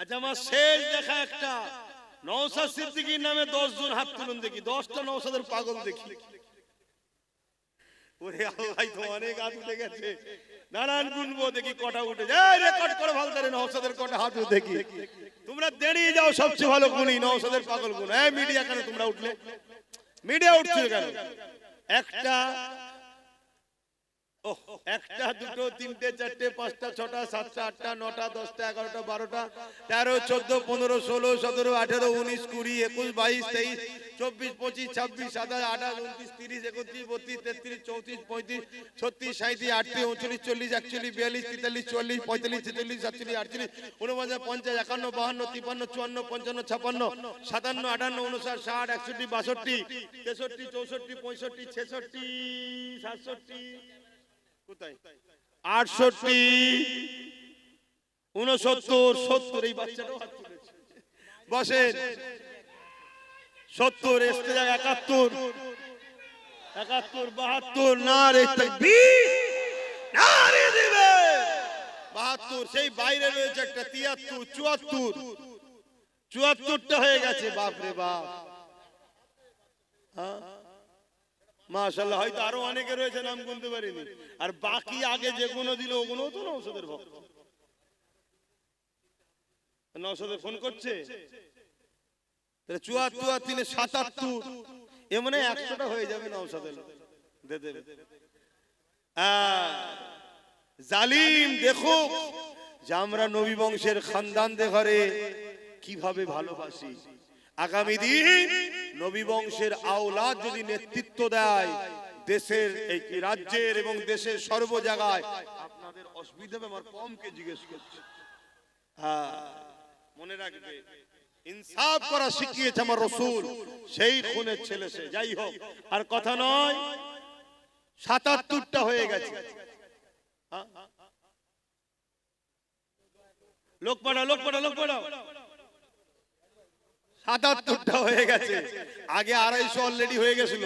আচ্ছা আমার শেষ দেখা একটা। নৌসাদ সিদ্দিকির নামে দশ জন হাত তুলুন দেখি, দশটা নৌসাদের পাগল দেখি। ওরে আল্লাহ, তো অনেক হাত উঠে গেছে। নানান গুনবো দেখি কটা উঠে যায়। রেকর্ড করে ভালো তারে নৌসাদের কটা হাত উঠে দেখি। তোমরা দেরিয়ে যাও, সবচেয়ে ভালো গুণী নৌসাদের পাগল গুণ। হ্যাঁ মিডিয়া কেন তোমরা উঠলে? মিডিয়া উঠছিল কেন? একটা একটা, দুটো, তিনটে, চারটে, পাঁচটা, ছটা, সাতটা, আটটা, নটা, দশটা, এগারোটা, বারোটা, তেরো, চোদ্দ, পনেরো, ষোলো, সতেরো, আঠেরো, উনিশ, কুড়ি, একুশ, বাইশ, তেইশ, চব্বিশ, পঁচিশ, ছাব্বিশ, সাতাশ, আঠাশ, উনত্রিশ, তিরিশ, একত্রিশ, বত্রিশ, তেত্রিশ, চৌত্রিশ, পঁয়ত্রিশ, ছত্রিশ সাঁত্রিশ আটত্রিশ, উনচল্লিশ, চল্লিশ, একচল্লিশ, বিয়াল্লিশ, তেতাল্লিশ চল্লিশ পঁয়তাল্লিশ, ছেচল্লিশ, সাতচল্লিশ, আটচল্লিশ উনপঞ্চাশ পঞ্চাশ, একান্ন, বাহান্ন, তিপ্পান্ন, চুয়ান্ন, পঞ্চান্ন ছাপান্ন সাতান্ন, আটান্ন উনষাট ষাট, একষট্টি, বাষট্টি, তেষট্টি, চৌষট্টি, পঁয়ষট্টি, ছেষট্টি, সাতষট্টি আটষট্টি, উনসত্তর, সত্তর, এই বাচ্চাটাও সত্তর, এসতে যায় একাত্তর। একাত্তর, বাহাত্তর, না রে দিবে। বাহাত্তর, সেই বাইরে রয়েছে একটা তিয়াত্তর, চুয়াত্তর। চুয়াত্তরটা হয়ে গেছে বাপ রে বাপ। হ্যাঁ? মাশাল্লাহ হয়তো আরও অনেকে রয়েছে, নাম গুনতে পারিনি। আর বাকি আগে যেগুলো দিল ওগুলো তো নৌসদের ভক্ত। নৌসদে ফোন করছে? তাহলে চুয়াত্তর, তিনে সাতাত্তর, এ মানে একশোটা হয়ে যাবে নৌসদে দে দেবে জালিম, দেখো, যে আমরা নবী বংশের খানদানদের ঘরে কীভাবে ভালোবাসি। আগামী দিন নবী বংশের আওলাদ যদি নেতৃত্ব দেয়, দেশের এই রাজ্যের এবং দেশের সর্ব জায়গায় আপনাদের অসুবিধা আমার কমকে জিজ্ঞেস করছে। হ্যাঁ মনে রাখবে, ইনসাফ করা শিখিয়েছে আমার রসুল, সেই খুনের ছেলে সে, যাই হোক, আর কথা নয়, সাতাত্তরটা হয়ে গেছে। হ্যাঁ? লোক পাঠাও লোক পাঠাও লোক পাঠাও। সাতাত্তরটা হয়ে গেছে। আগে আড়াইশো অলরেডি হয়ে গেছিল।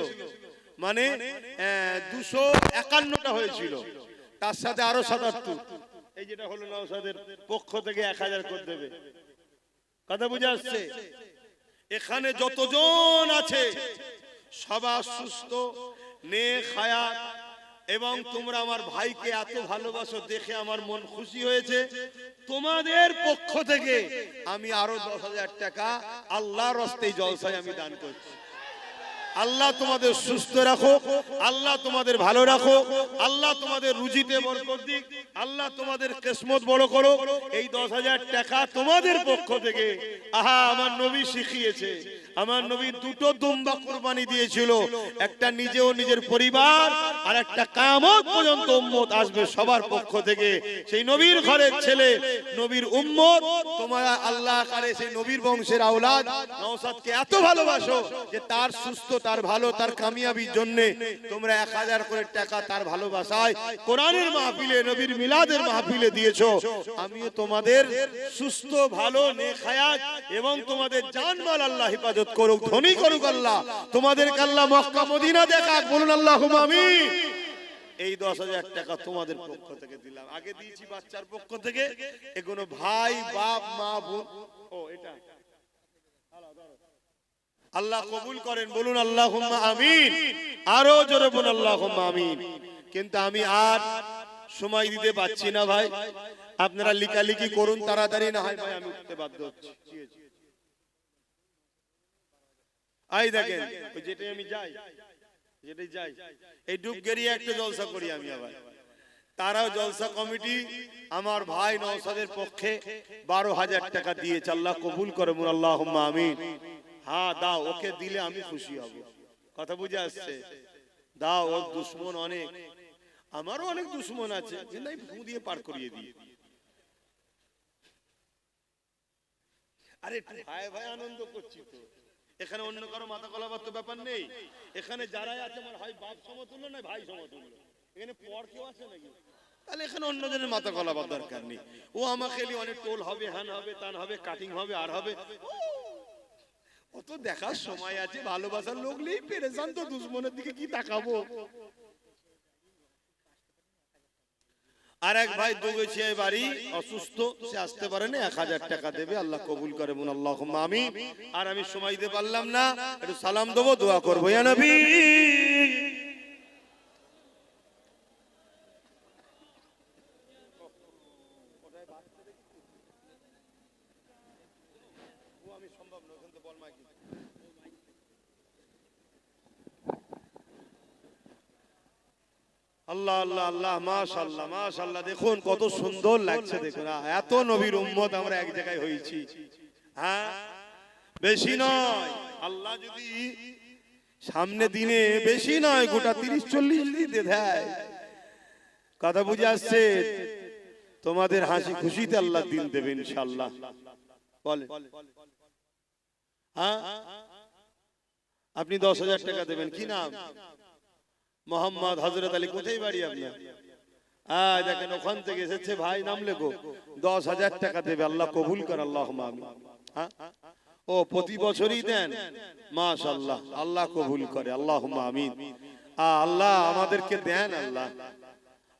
মানে দুশো একান্নটা হয়েছিল। তার সাথে আরও সাতাত্তর। এই যেটা হলো নওসাদের পক্ষ থেকে এক হাজার করে দেবে। কথা বুঝে আসছে এখানে যতজন আছে সবার সুস্থ নে খায়াত এবং তোমরা আমার ভাইকে এত ভালোবাসো দেখে আমার মন খুশি হয়েছে। তোমাদের পক্ষ থেকে আমি আরও দশ হাজার টাকা আল্লাহর রস্তে জলসায় আমি দান করছি। আল্লাহ তোমাদের সুস্থ রাখো, আল্লাহ তোমাদের ভালো রাখো, আল্লাহ তোমাদের রুজিতে আল্লাহ তোমাদের কিসমত বড় করো। এই দশ হাজার টাকা তোমাদের পক্ষ থেকে, আহা, আমার নবী শিখিয়েছে। আমার নবী দুটো দুম্বা কুরবানি দিয়েছিল। একটা নিজেও নিজের পরিবার, আর একটা কামত পর্যন্ত উম্মত আসবে সবার পক্ষ থেকে। সেই নবীর ঘরের ছেলে, নবীর উম্মত, তোমরা আল্লাহ কারে সেই নবীর বংশের আওলাদ। নওসাদকে এত ভালোবাসো যে তার সুস্থ, তার ভালো, তার কামিয়াবির জন্য তোমরা এক হাজার করে টাকা তার ভালোবাসায় কোরআনের মাহফিলে, নবীর মিলাদের মাহফিলে দিয়েছ। আমিও তোমাদের সুস্থ, ভালো নেখায়াত এবং তোমাদের জানমাল আল্লাহ হেফাজত করুক, ধনী করুক আল্লাহ। তোমাদেরকে আল্লাহ মক্কা, মদিনা দেখাক, বলুন আল্লাহ আমি এই দশ হাজার টাকা তোমাদের পক্ষ থেকে দিলাম। আগে দিয়েছি বাচ্চার পক্ষ থেকে। এগুলো ভাই, বাপ, মা, বোন। ও, এটা। আল্লাহ কবুল করেন, বলুন আল্লাহ আমিন। আরও জোরে বলুন আল্লাহ আমিন। কিন্তু আমি আর সময় দিতে পাচ্ছি না ভাই। আপনারা লিকালিকি করুন, তাড়াতাড়ি না হয় ভাই, আমি উঠতে বাধ্য হচ্ছি। আই দেখেন ওই যেটাই আমি যাই যেটাই যাই এই ডুবগেরিয়া একটা জলসা করি আমি আবার। তারাও জলসা কমিটি আমার ভাই নওসাদের পক্ষে বারো হাজার টাকা দিয়েছে আল্লাহ কবুল করে মুর আল্লাহ আমিন। হ্যাঁ দাও ওকে দিলে আমি খুশি হব। কথা বুঝে আসছে? দাও ওর দুশ্মন অনেক। আমারও অনেক দুশ্মন আছে কিন্তু আমি ফু দিয়ে পার করিয়ে দিই। আরে ভাই ভাই আনন্দ করছি তো। এখানে অন্য কারও মাথা কলাবার তো ব্যাপার নেই। এখানে যারাই আছে আমার হয় বাপ সমতুল্য নয়, ভাই সমতুল্য। এখানে পর কেউ আছে নাকি? তাহলে এখানে অন্যজনের মাথা কলাবার দরকার নেই। ও আমাকে অনেক টোল হবে হ্যান হবে, তান হবে, কাটিং হবে, আর হবে। ও তো দেখার সময় আছে, ভালোবাসার লোক নেই পেরেছান তো, দুশ্মনের দিকে কি তাকাবো? আর এক ভাই দুগেছিয়ায় বাড়ি, অসুস্থ, সে আসতে পারে না এক হাজার টাকা দেবে, আল্লাহ কবুল করে বোন আল্লাহ আমি আর আমি সময় দিতে পারলাম না, একটু সালাম দেবো, দোয়া করব নবী। আল্লাহ আল্লাহ আল্লাহ, মাশাআল্লাহ মাশাআল্লাহ, দেখুন কত সুন্দর লাগছে দেখুন। এত নবীর উম্মত আমরা এক জায়গায় হ্যাঁ? বেশি নয়। আল্লাহ যদি সামনে দিনে বেশি নয়, গোটা তিরিশ, চল্লিশ দিতে দেয় কথা বুঝে আসছে? তোমাদের হাসি খুশিতে আল্লাহ দিন দেবে ইনশাআল্লাহ। বলে হ্যাঁ? আপনি দশ হাজার টাকা দেবেন। কি নাম? মোহাম্মদ হজরত আলী কোথায় বাড়ি আপনার? আহ দেখেন ওখান থেকে এসেছে ভাই নাম লেখো। দশ হাজার টাকা দেবে আল্লাহ কবুল কর আল্লাহ হ্যাঁ? ও প্রতি বছরই দেন? মাশাল্লাহ আল্লাহ কবুল করে আল্লাহ আমিন। আল্লাহ আমাদেরকে দেন আল্লাহ।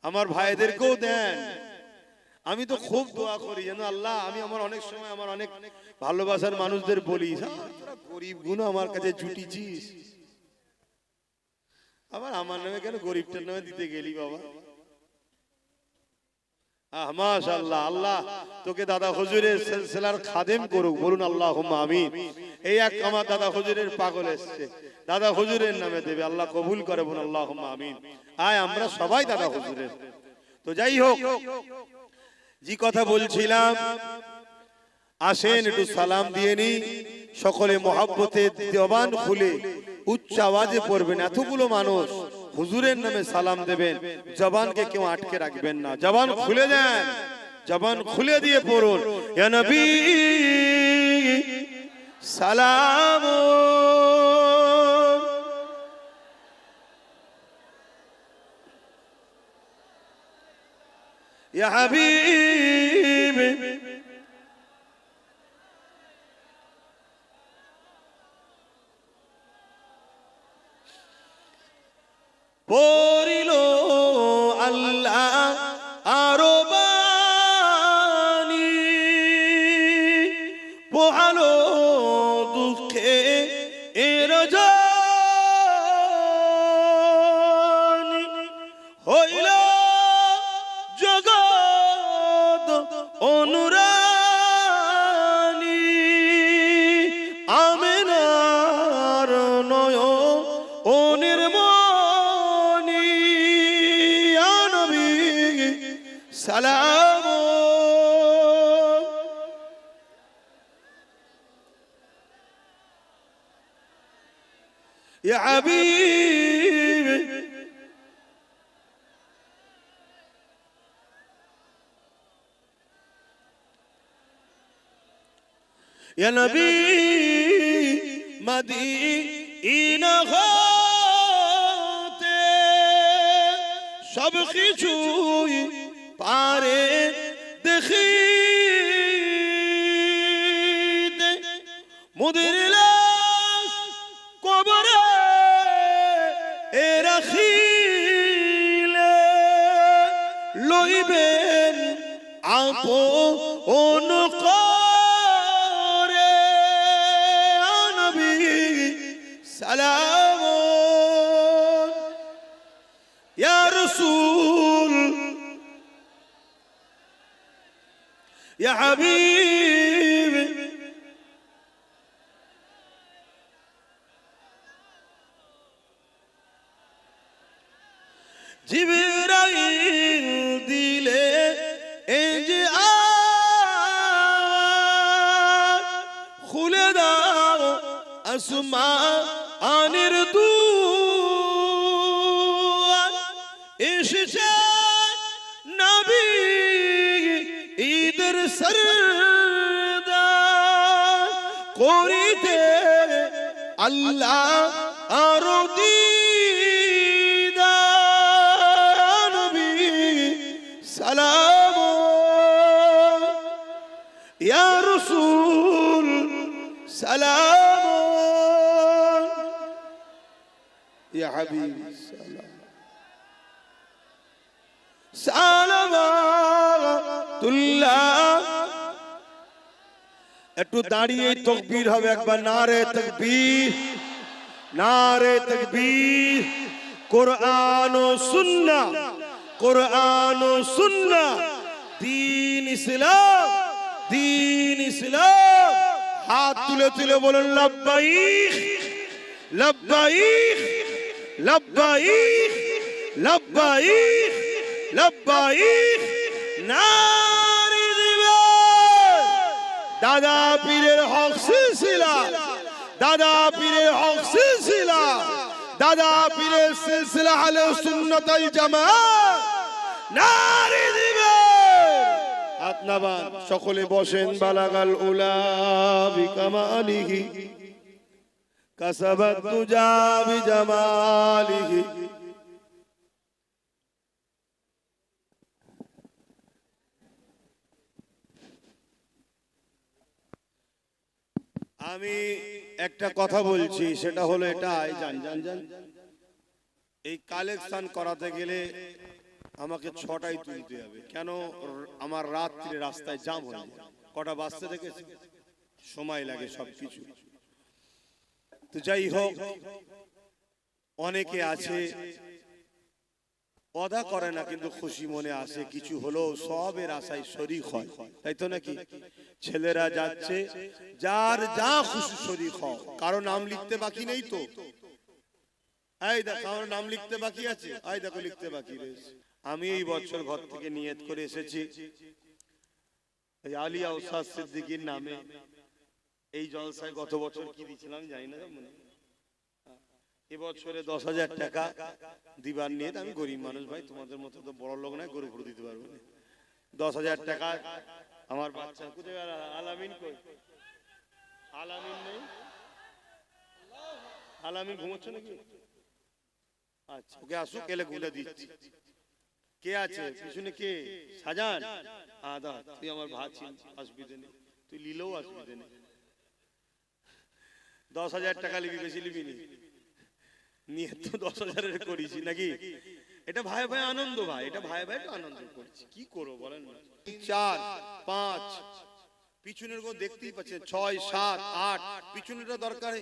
আমার ভাইদেরকেও দেন। আমি তো খুব দোয়া করি যেন আল্লাহ আমি আমার অনেক সময় আমার অনেক ভালোবাসার মানুষদের বলি "সালা, তোরা গরিব গুণ আমার কাছে জুটিছিস। আবার আমার নামে কেন গরিবটার নামে দিতে গেলি বাবা? তো যাই হোক কথা বলছিলাম, আসেন একটু সালাম দিয়ে নি সকলে মহাব্বতে জবান খুলে উচ্চ আওয়াজে পড়বেন, এতগুলো মানুষ হুজুরের নামে সালাম দেবেন, জবানকে কেউ আটকে রাখবেন না। জবান খুলে দেন, জবান খুলে দিয়ে পড়ুন। সালাম ইয়া পড়িল আল্লাহ ইয়া নবী আসমা আনির দুয়ার এসেছে নবী ঈদের সরদার করিতে আল্লাহ একটু দাঁড়িয়ে তকবীর হবে একবার নারে তকবীর। নারে তকবীর। কোরআন ও সুন্নাহ কোরআন ও সুন্নাহ দিন ইসলাম দিন ইসলাম। হাত তুলে তুলে বলেন লাব্বাইক লাব্বাইক লাব্বাইক লাব্বাইক লাব্বাইক। দিবে দাদা পীরের হক সিলসিলা। দাদা পীরের হক সিলসিলা। দাদা পীরের সিলসিলা হলে সুন্নতাল জামাত। নারী দিবে। আপনাবান সকলে বসেন, বালাগাল উলা বিকামালিহি কাসাবাত তুজা বিজামালিহি আমি একটা কথা বলছি সেটা হলো এটাই জান জান জান এই কালেকশন করাতে গেলে আমাকে ছটায় তুলতে হবে। কেন? আমার রাত্রে রাস্তায় জাম হয়ে কটা বাজতে দেখেছি? সময় লাগে সবকিছু তো যাই হোক অনেকে আছে অদা করে না কিন্তু খুশি মনে আসে কিছু হলো সবের আশায় শরিক হয়। তাই তো নাকি? ছেলেরা যাচ্ছে যার যা খুশি শরিক হও কারও নাম লিখতে বাকি নেই তো? এই দেখ আমার নাম লিখতে বাকি আছে? এই দেখো লিখতে বাকি রয়েছে। আমি এই বছর ঘর থেকে নিয়ত করে এসেছি। আলিয়া উসাদ সিদ্দিকীর নামে। এই জলসায় গত বছর কি দিয়েছিলাম জানি না মনে এবছরে দশ হাজার টাকা দিবার নিয়ে আমি গরিব মানুষ ভাই, তোমাদের মতো তো বড় লোক নয় গরু দিতে পারব দশ হাজার টাকা আমার বাচ্চা আলামিন আলামিন নেই? আলামিন ঘুমোচ্ছে নাকি? আচ্ছা ওকে আসুক, এলে গুলে দিচ্ছি। কে আছে? পিছনে কে? সাজান? আদা তুই আমার ভাত অসুবিধে নেই। তুই লিলেও অসুবিধে নেই। দশ হাজার টাকা লিবি, বেশি লিবি নি। নিয়ে তো দশ হাজারের করেছি নাকি? এটা ভাই ভাই আনন্দ ভাই, এটা ভাই ভাই আনন্দ করছি। কি করব বলেন চার, পাঁচ, পিছনের গো দেখতেই পাচ্ছেন ছয়, সাত, আট পিছনেটা দরকার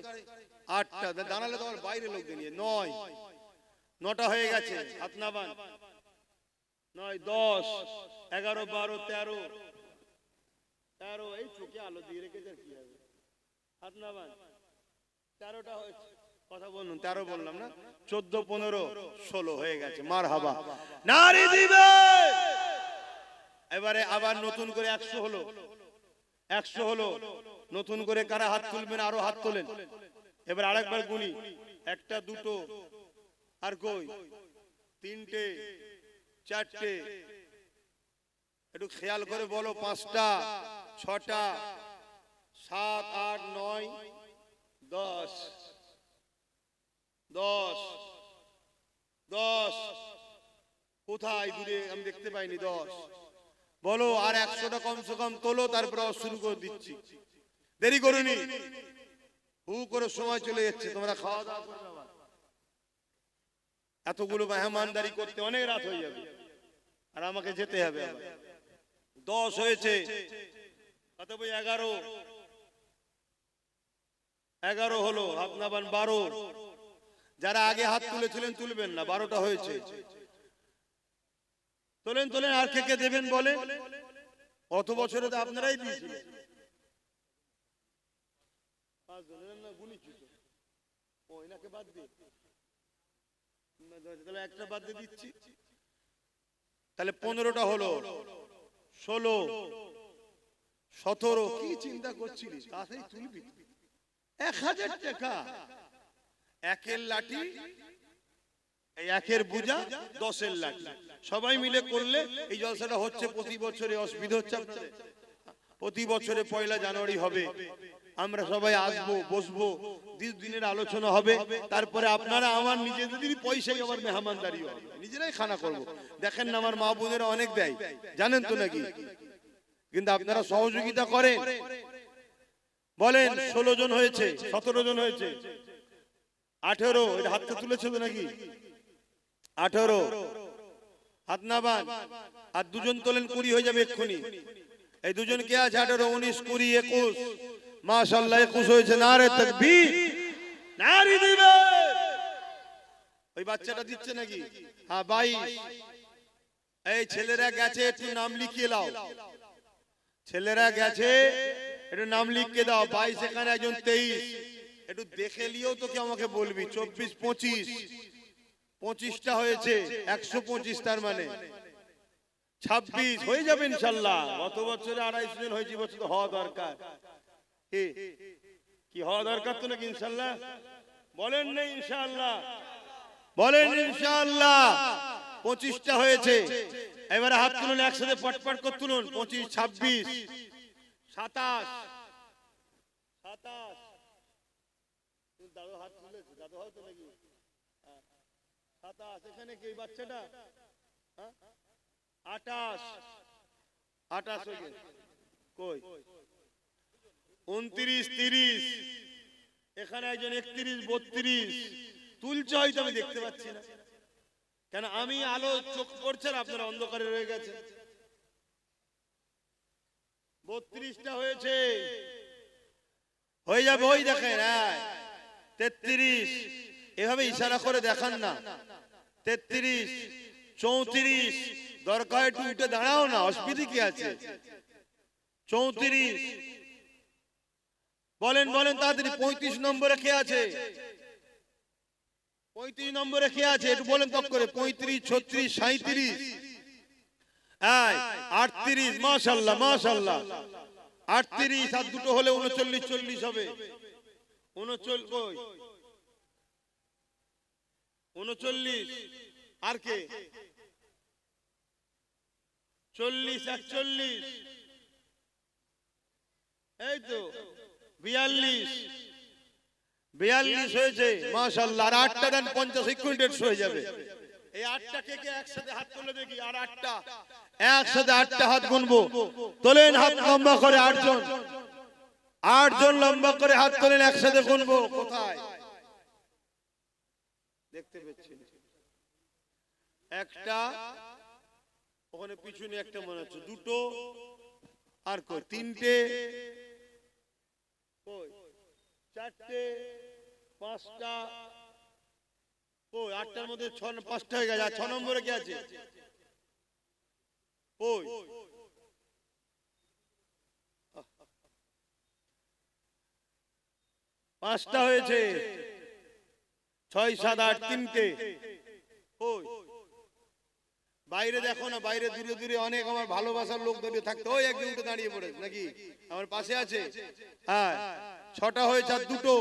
আটটা। দাঁড়ালে তোমার বাইরে লোকদের নিয়ে নয়, নটা হয়ে গেছে। হাত নাবান নয়, দশ, এগারো, বারো, তেরো। তেরো, এই চোখে আলো দিয়ে রেখেছে কি হবে? হাত তেরোটা হয়েছে। কথা বলুন তেরো বললাম না? চোদ্দ পনেরো ষোলো হয়ে গেছে মার হাবা নারী দিবে! এবারে আবার নতুন করে একশো হলো। একশো হলো। নতুন করে কারা হাত তুলবেন আরও হাত তোলেন। এবার আরেকবার গুনি একটা দুটো। আর কই? তিনটে চারটে। একটু খেয়াল করে বলো পাঁচটা ছটা সাত আট নয় দশ। দশ দশ। কোথায় দূরে আমি দেখতে পাইনি, দশ। বলো, আর একশোটা কমসে কম তোলো, তারপরে শুরু করে দিচ্ছি। দেরি করুনি? হু করে সময় চলে যাচ্ছে, তোমরা খাওয়া দাওয়া। এতগুলো মেহমানদারি করতে অনেক রাত হয়ে যাবে। আর আমাকে যেতে হবে। দশ হয়েছে। এগারো। এগারো হলো আপনাবান বারো। যারা আগে হাত তুলেছিলেন তুলবেন না বারোটা হয়েছে। তোলেন তোলেন আর কে কে দেবেন বলেন? অত বছরে তো আপনারাই দিয়েছিলেন একটা বাদ দিয়ে দিচ্ছি। তাহলে পনেরোটা হলো। ষোলো। সতেরো। কি চিন্তা করছিলি তাড়াতাড়ি তুলবি। এক হাজার টাকা। একের লাঠি একের বুঝা, দশের লাঠি। সবাই মিলে করলে এই জলসাটা হচ্ছে প্রতি বছরে অসুবিধা হচ্ছে? প্রতি বছরে পয়লা জানুয়ারি হবে। আমরা সবাই আসব, বসবো দিন- দিনের আলোচনা হবে। তারপরে আপনারা আমার নিজেদের পয়সাই আমার মেহমানদারি হবে নিজেরাই খানা করব। দেখেন না আমার মা বোনেরা অনেক দেয় জানেন তো নাকি? কিন্তু আপনারা সহযোগিতা করেন। বলেন, ষোলো জন হয়েছে, সতেরো জন হয়েছে। আঠেরো, এটা হাতটা তুলেছে তো নাকি? আঠেরো, হাত না আর দুজন তোলেন কুড়ি, হয়ে যাবে এক্ষুনি। এই দুজন কে আছে? আঠেরো, উনিশ, কুড়ি, একুশ। মাশাল্লাহ একুশ হয়েছে। না রে তকবীর। নারী দিবে। ওই বাচ্চাটা দিচ্ছে নাকি? হ্যাঁ বাইশ। এই ছেলেরা গেছে, একটু নাম লিখিয়ে দাও। ছেলেরা গেছে, একটু নাম লিখিয়ে দাও। বাইশ এখানে একজন তেইশ। একটু দেখে নিয়েও তোকে আমাকে বলবি। চব্বিশ, পঁচিশ। পঁচিশটা হয়েছে, একশো পঁচিশ তার মানে। ছাব্বিশ, হয়ে যাবে ইনশাল্লাহ। গত বছরে আড়াইশো জন হয়েছে বছর তো হওয়া দরকার। কি হওয়া দরকার তো নাকি ইনশাল্লাহ? বলেন না ইনশাল্লাহ। বলেন ইনশাল্লাহ। পঁচিশটা হয়েছে। এবারে হাত তুলুন, একসাথে পটপট করে তুলুন। পঁচিশ, ছাব্বিশ। সাতাশ। সাতাশ। হাত তুলেছে দাদু হ্যাঁ। সাতাশ, এখানে কি বাচ্চাটা? হ্যাঁ? আটাশ আটাশ হয়ে গেছে। কই? উনত্রিশ, তিরিশ। এখানে একজন একত্রিশ, বত্রিশ। তুলছে হয়তো, আমি দেখতে পাচ্ছি না। কেন, আমি আলো চোখ পড়ছে না, আপনারা অন্ধকারে রয়ে গেছে বত্রিশটা হয়েছে। হয়ে যাবে, ওই দেখেন তেত্রিশ। এভাবে ইশারা করে দেখান না। তেত্রিশ, চৌত্রিশ, দরকার একটু উঠে দাঁড়াও না, অসুবিধা কি আছে? চৌত্রিশ। বলেন বলেন তাড়াতাড়ি, পঁয়ত্রিশ নম্বরে কে আছে? পঁয়ত্রিশ নম্বরে কে আছে? একটু বলেন তক করে, পঁয়ত্রিশ, ছত্রিশ সাঁত্রিশ আটত্রিশ, মাশাল্লাহ মাশাল্লাহ। আটত্রিশ আর দুটো হলে উনচল্লিশ, চল্লিশ হবে। উনচল্লিশ। আর কে? চল্লিশ, একচল্লিশ। বিয়াল্লিশ। হয়েছে। মাশাল্লাহ আর আটটা দেন পঞ্চাশ ইকুইন হয়ে যাবে। এই আটটা কে একসাথে হাত তুলে দেখি, আর আটটা। একসাথে আটটা হাত গুনবো। তোলেন হাত লম্বা করে আটজন। আটজন লম্বা করে হাত তোলেন, একসাথে গুনবো। কোথায়? দেখতে পাচ্ছি একটা, ওখানে পিছনে একটা মনে হচ্ছে। দুটো, আর কই? তিনটে, কই? চারটে, পাঁচটা ওই আটটার মধ্যে ছ, পাঁচটা হয়ে গেছে। আর ছ নম্বরে কি আছে? ওই পাঁচটা হয়েছে। ছয়, সাত, আট, তিনটে। বাইরে দেখো না, বাইরে দূরে দূরে অনেক আমার ভালোবাসার লোক দাঁড়িয়ে থাকতো। ওই একদিন উঠে দাঁড়িয়ে পড়ে, নাকি? আমার পাশে আছে। হ্যাঁ ছটা হয়েছে আর দুটো।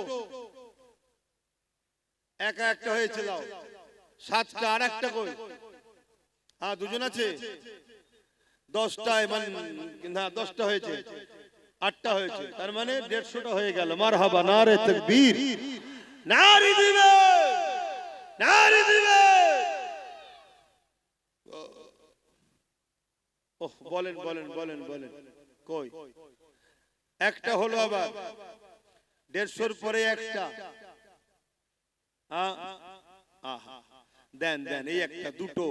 একা একটা হয়েছে দাও সাতটা আর একটা কই? হ্যাঁ দুজন আছে। দশটায় মানে না দশটা হয়েছে। আটটা হয়েছে। তার মানে দেড়শোটা হয়ে গেল। মার হাবা না রে বীর নারী দিবে। নারী দিবে। ওহ, বলেন বলেন বলেন বলেন। কই? একটা হলো আবার। দেড়শোর পরে একটা। দেন দেন এই একটা দুটো।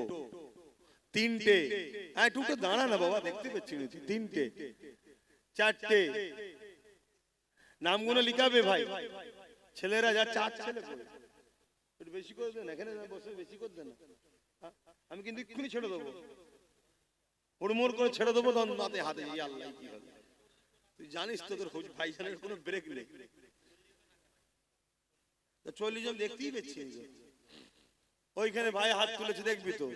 তিনটে। হ্যাঁ দুটো দাঁড়া না বাবা দেখতে পাচ্ছি তিনটে। চারটে। নামগুলো লিখাবে ভাই। ছেলেরা যা চার ছেলে বেশি করে দেন এখানে বসে বেশি করে দেন? আমি কিন্তু এক্ষুনি ছেড়ে দেবো। হুড়মুড় করে ছেড়ে দেবো তখন হাতে হাতে আল্লাহ কি হবে। তুই জানিস তো তোর ভাইজানের কোনো ব্রেক নেই। চল্লিশ জন দেখতেই পেয়েছি ওইখানে ভাই হাত তুলেছে দেখবি তো?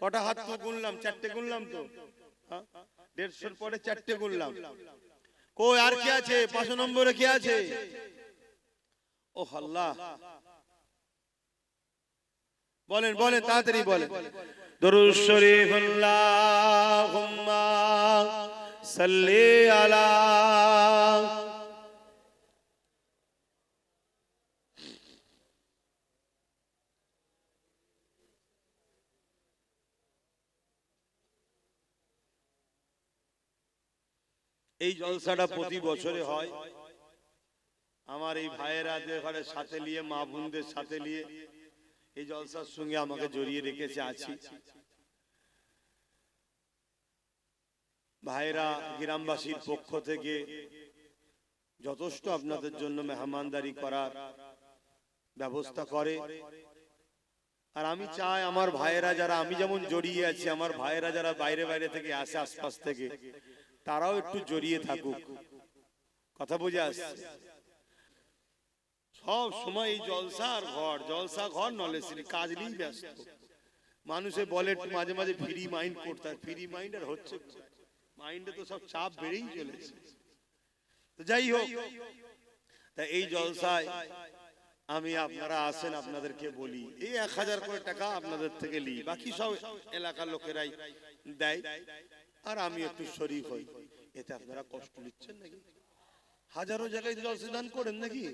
কটা হাত তো গুনলাম চারটে গুনলাম তো? হ্যাঁ? দেড়শোর পরে চারটে করলাম। কই আর কে আছে? পাঁচ নম্বরে কে আছে? ও আল্লাহ। বলেন বলেন তাড়াতাড়ি বলেন। দরুদ শরীফ আল্লাহুম্মা সাল্লি আলা এই জলসাটা প্রতি বছরে হয়। আমার এই ভাইয়েরা ঘরে সাথে নিয়ে মা বোনদের সাথে নিয়ে এই জলসার সঙ্গে আমাকে জড়িয়ে রেখেছে আছি। ভাইরা গ্রামবাসীর পক্ষ থেকে যথেষ্ট আপনাদের জন্য মেহমানদারি করার ব্যবস্থা করে। আর আমি চাই আমার ভাইয়েরা যারা আমি যেমন জড়িয়ে আছি আমার ভাইয়েরা যারা বাইরে বাইরে থেকে আসে আশপাশ থেকে তারাও একটু জড়িয়ে থাকুক। কথা বুঝে আসছে সব সময় এই জলসা আর ঘর, জলসা ঘর নলে কাজ নিয়েই ব্যস্ত। মানুষে বলে মাঝে মাঝে ফ্রি মাইন্ড করতে হয়। ফ্রি মাইন্ড আর হচ্ছে মাইন্ডে তো সব চাপ বেড়েই চলেছে। তো যাই হোক, তা এই জলসায় আমি আপনারা আসেন, আপনাদেরকে বলি। এই এক হাজার করে টাকা আপনাদের থেকে লি বাকি সব এলাকার লোকেরাই দেয়। আর আমি একটু শরীফ হই। এতে আপনারা কষ্ট নিচ্ছেন নাকি? হাজারো জায়গায় জলসা দান করেন নাকি?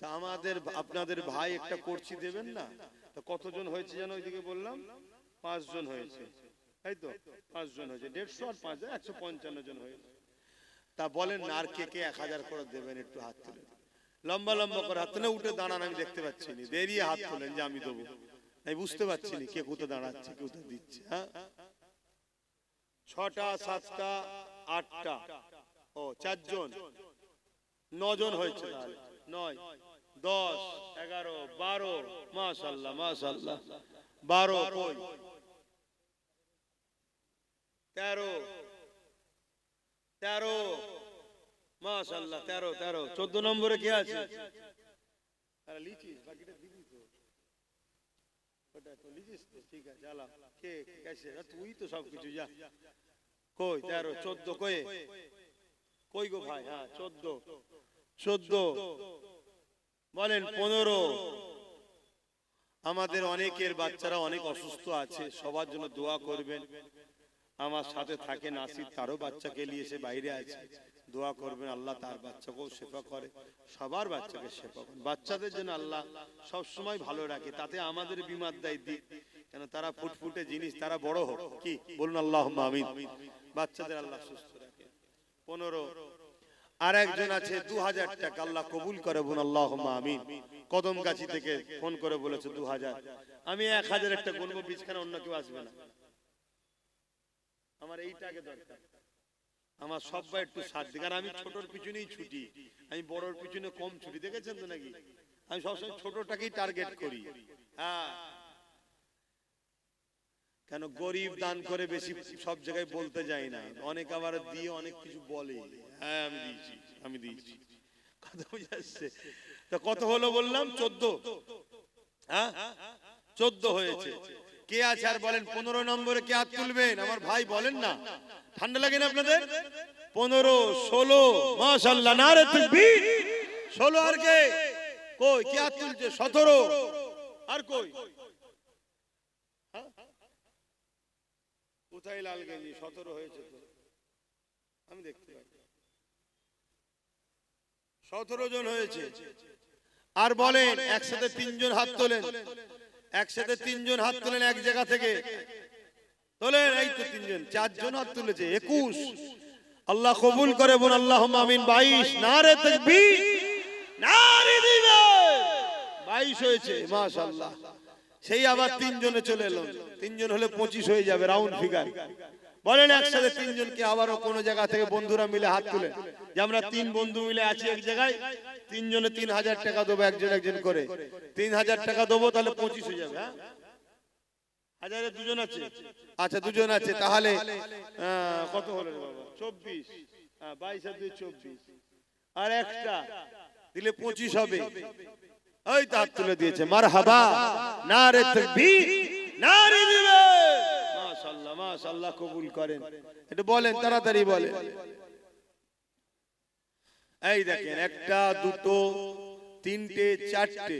তা আমাদের আপনাদের ভাই একটা করছি দেবেন না? তা কতজন হয়েছে যেন ওইদিকে বললাম? পাঁচজন হয়েছে। তাই তো? পাঁচজন হয়েছে। দেড়শো আর পাঁচ, একশো পঞ্চান্ন জন হয়েছে। তা বলেন না আর কে কে এক হাজার করে দেবেন একটু হাত তুলে। লম্বা লম্বা করে হাত তুলে, উঠে দাঁড়ান, আমি দেখতে পাচ্ছি না। দেরিয়ে হাত তোলেন যে আমি দেবো। আমি বুঝতে পারছি না কে কোথায় দাঁড়াচ্ছে, কে কোথায় দিচ্ছে হ্যাঁ? ছটা, সাতটা, আটটা। ও, চারজন। নজন হয়েছে। নয়, দশ, এগারো, বারো। মাশাল্লাহ মাশাল্লাহ। বারো তেরো। তেরো। মাশাল্লাহ, তেরো তেরো। চোদ্দ নম্বরে কে আছে? লিচিস ঠিক আছে তুই তো সব কিছু যা। কই? তেরো চোদ্দ কয়ে কই? গো ভাই? হ্যাঁ চোদ্দ। চোদ্দ। বলেন পনেরো। আমাদের অনেকের বাচ্চারা অনেক অসুস্থ আছে সবার জন্য দোয়া করবেন। আমার সাথে থাকে নাসির তারও বাচ্চাকে নিয়ে সে বাইরে আছে। দোয়া করবেন আল্লাহ তার বাচ্চাকেও সেবা করে। সবার বাচ্চাকে সেবা করে। বাচ্চাদের জন্য আল্লাহ সব সময় ভালো রাখে তাতে আমাদের বিমার দায় দিক কেন তারা ফুটফুটে জিনিস তারা বড় হোক। কি? বলুন আল্লাহ আমিন। বাচ্চাদের আল্লাহ সুস্থ রাখে। পনেরো আর একজন আছে দু হাজার টাকা আল্লাহ কবুল করে বোন আল্লাহ আমিন। কদম গাছি থেকে ফোন করে বলেছে দু হাজার আমি এক হাজার একটা গুনবো বিছখানে অন্য কেউ আসবে না। আমার এইটাকে দরকার। আমার সবাই একটু সাথ আর আমি ছোটর পিছনেই ছুটি। আমি বড়র পিছনে কম ছুটি। দেখেছেন তো নাকি? আমি সবসময় ছোটটাকেই টার্গেট করি। হ্যাঁ। কেন গরিব দান করে বেশি সব জায়গায় বলতে যাই না। অনেক আবার দিয়ে অনেক কিছু বলে। হ্যাঁ আমি দিয়েছি আমি দিয়েছি। কথা তা কত হলো বললাম? চোদ্দ। হ্যাঁ? চোদ্দ হয়েছে। কে আছে আর বলেন? পনেরো নম্বরে কে হাত তুলবেন? আমার ভাই বলেন না। ঠান্ডা লাগে না আপনাদের? পনেরো, ষোলো। মাশাল্লাহ না রে ষোলো আর কে? কই, কে হাত তুলছে? সতেরো। আর কই? কোথায় লাল গেঞ্জি? সতেরো হয়েছে তো। আমি দেখতে পাই। সতেরো জন হয়েছে। আর বলেন, একসাথে তিনজন হাত তোলেন। একসাথে তিনজন হাত তোলেন এক জায়গা থেকে। তোলেন, এই তো তিনজন। চারজন হাত তুলেছে। একুশ। আল্লাহ কবুল করে বোন আল্লাহ আমিন। বাইশ। না রে তাকবীর। না রে বাইশ হয়েছে। মাশাআল্লাহ। সেই আবার তিনজনে চলে এলো। তিনজন হলে পঁচিশ হয়ে যাবে রাউন্ড ফিগার বলেন একসাথে তিনজনকে আবারও কোনো জায়গা থেকে বন্ধুরা মিলে হাত তুলে। যে আমরা তিন বন্ধু মিলে আছি এক জায়গায় তিনজনে তিন হাজার টাকা দেবো একজন একজন করে। তিন হাজার টাকা দেবো তাহলে পঁচিশ হয়ে যাবে হ্যাঁ? হাজারে দুজন আছে? আচ্ছা দুজন আছে। তাহলে কত হলো বাবা? চব্বিশ। হ্যাঁ, বাইশ চব্বিশ। আর একটা দিলে পঁচিশ হবে। ওই তো তুলে দিয়েছে। মার হাবা না রে কবুল করেন। এটা বলেন, তাড়াতাড়ি বলেন। এই দেখেন, একটা, দুটো, তিনটে, চারটে।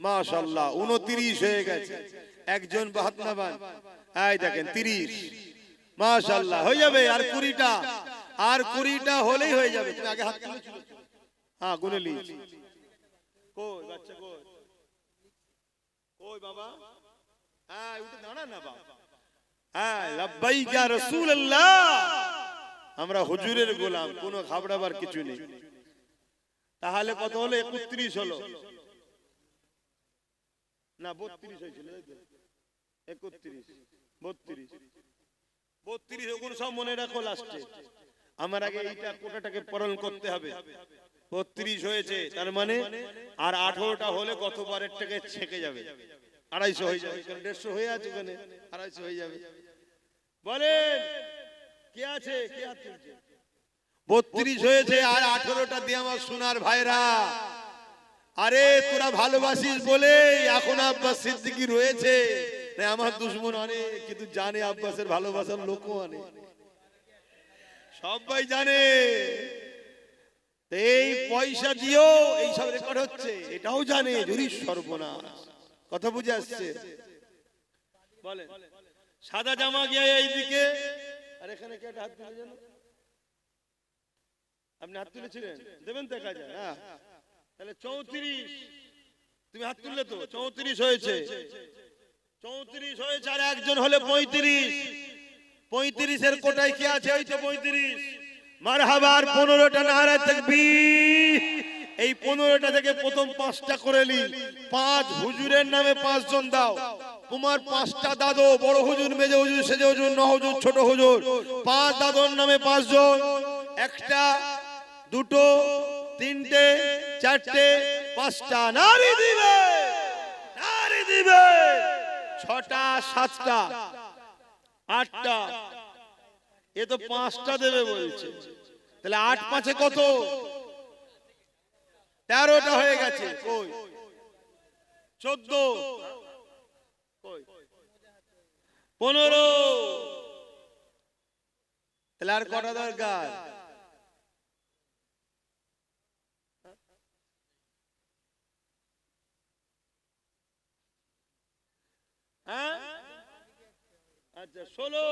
মাশাআল্লাহ, উনত্রিশ হয়ে গেছে। একজন বাহাত্মাবান এই দেখেন, তিরিশ। মাশাআল্লাহ, হয়ে যাবে আর কুড়িটা। আর কুড়িটা হলেই হয়ে যাবে। আগে হাত হ্যাঁ গুনে নিয়েছি। কই? বাচ্চা কই? কই বাবা? হ্যাঁ উঠে দাঁড়া না বাবা হ্যাঁ লাব্বাইক রাসূলুল্লাহ। আমরা হুজুরের গোলাম কোনো ঘাবড়াবার কিছু নেই। তাহলে কত হলো? 31 হলো? না 32 হয়েছিল। 31 32 বত্রিশ। ওগুন সব মনে রাখো লাস্টে আমার আগে এইটা কোটাটাকে পরণ করতে হবে। বত্রিশ হয়েছে, তার মানে আর আঠারোটা হলে কত বারের টাকা ছেকে যাবে। আড়াইশো হয়ে যাবে দেড়শো হয়ে আছে ওখানে? আড়াইশো হয়ে যাবে। বলেন, কে আছে? কে তুলছে? বত্রিশ হয়েছে আর আঠারোটা দিয়ে আমার সোনার ভাইরা। আরে, তোরা ভালোবাসিস বলে এখন আব্বাস সিদ্দিকি রয়েছে। আমার দুশ্মন অনেক কিন্তু জানে আব্বাসের ভালোবাসার লোকও অনেক সবাই জানে। এই পয়সা দিয়েও এইসব রেকর্ড হচ্ছে। এটাও জানে যদি সর্বনাশ। কথা বুঝে আসছে? বলেন। সাদা জামা গিয়ে এইদিকে। আর এখানে কে হাত তুলে যেন আপনি হাত তুলেছিলেন? দেবেন দেখা যায় হ্যাঁ তাহলে চৌত্রিশ। তুমি হাত তুললে তো? চৌত্রিশ হয়েছে। চৌত্রিশ হয়েছে আর একজন হলে পঁয়ত্রিশ। পঁয়ত্রিশের কোটায় কি আছে? ওই তো পঁয়ত্রিশ। মার হাবার পনেরোটা নাহারা থাকবি এই পনেরোটা থেকে প্রথম পাঁচটা করে নি পাঁচ হুজুরের নামে পাঁচজন দাও। তোমার পাঁচটা দাদু, বড় হুজুর, মেজে হুজুর, সেজে হুজুর, ন হুজুর, ছোট হুজুর। পাঁচ দাদুর নামে পাঁচজন। একটা, দুটো, তিনটে, চারটে, পাঁচটা। নারী দিবে! নারী দিবে! ছটা, সাতটা, আটটা। এ তো পাঁচটা দেবে বলছে। তাহলে আট পাঁচে কত? তেরোটা হয়ে গেছে। কই? চোদ্দ। পনেরো। তাহলে আর কটা দরকার? হ্যাঁ? আচ্ছা ষোলো।